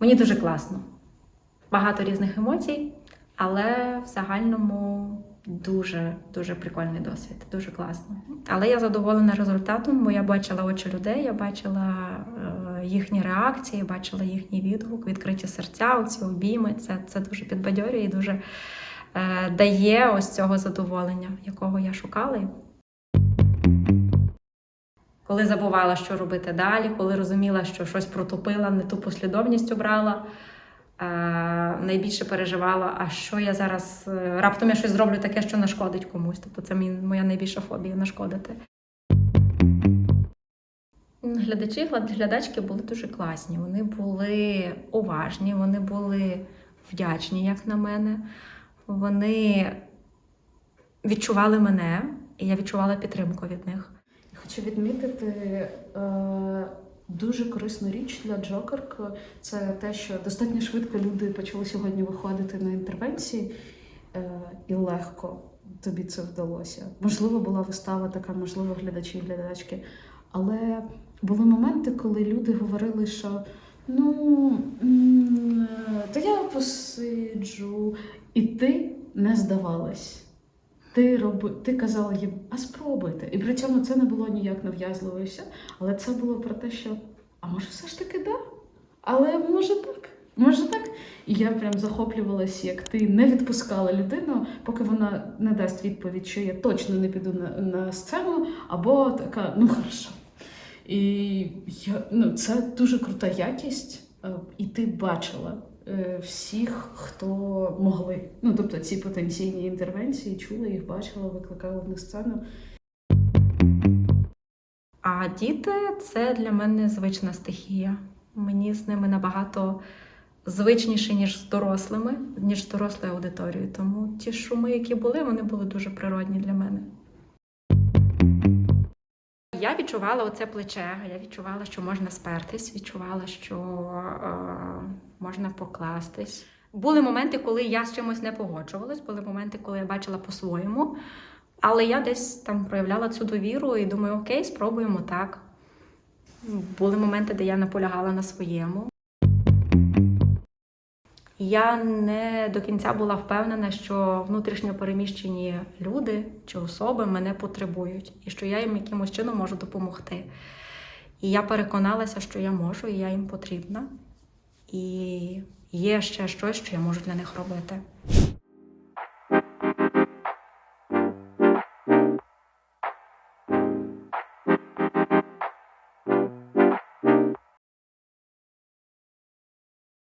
Мені дуже класно. Багато різних емоцій, але в загальному дуже дуже прикольний досвід, дуже класно. Але я задоволена результатом, бо я бачила очі людей, я бачила е, їхні реакції, бачила їхній відгук, відкриті серця, оці обійми. Це, це дуже підбадьорює і дуже е, дає ось цього задоволення, якого я шукала. Коли забувала, що робити далі, коли розуміла, що щось протупила, не ту послідовність обрала, е, найбільше переживала, а що я зараз е, раптом я щось зроблю таке, що нашкодить комусь. Тобто це моя найбільша фобія нашкодити. Глядачі, глядачки були дуже класні. Вони були уважні, вони були вдячні, як на мене. Вони відчували мене, і я відчувала підтримку від них. Хочу відмітити е, дуже корисну річ для Джокерк. Це те, що достатньо швидко люди почали сьогодні виходити на інтервенції, е, і легко тобі це вдалося. Можливо, була вистава така, можливо, глядачі і глядачки. Але були моменти, коли люди говорили, що ну е, то я посиджу, і ти не здавалась. Ти роби, ти казала їм, а спробуйте. І при цьому це не було ніяк нав'язливо але це було про те, що а може все ж таки да? Але може так, може так. І я прям захоплювалась, як ти не відпускала людину, поки вона не дасть відповідь, що я точно не піду на, на сцену, або така, ну хорошо. І я, ну, це дуже крута якість, е, і ти бачила всіх, хто могли. Ну, тобто ці потенційні інтервенції, чула їх, бачила, викликала них сцену. А діти це для мене звична стихія. Мені з ними набагато звичніше, ніж з дорослими, ніж з дорослою аудиторією. Тому ті шуми, які були, вони були дуже природні для мене. Я відчувала оце плече, я відчувала, що можна спертись, відчувала, що е, можна покластись. Були моменти, коли я з чимось не погоджувалась, були моменти, коли я бачила по-своєму. Але я десь там проявляла цю довіру і думаю, окей, спробуємо так. Були моменти, де я наполягала на своєму. Я не до кінця була впевнена, що внутрішньо переміщені люди чи особи мене потребують, і що я їм якимось чином можу допомогти. І я переконалася, що я можу, і я їм потрібна. І є ще щось, що я можу для них робити.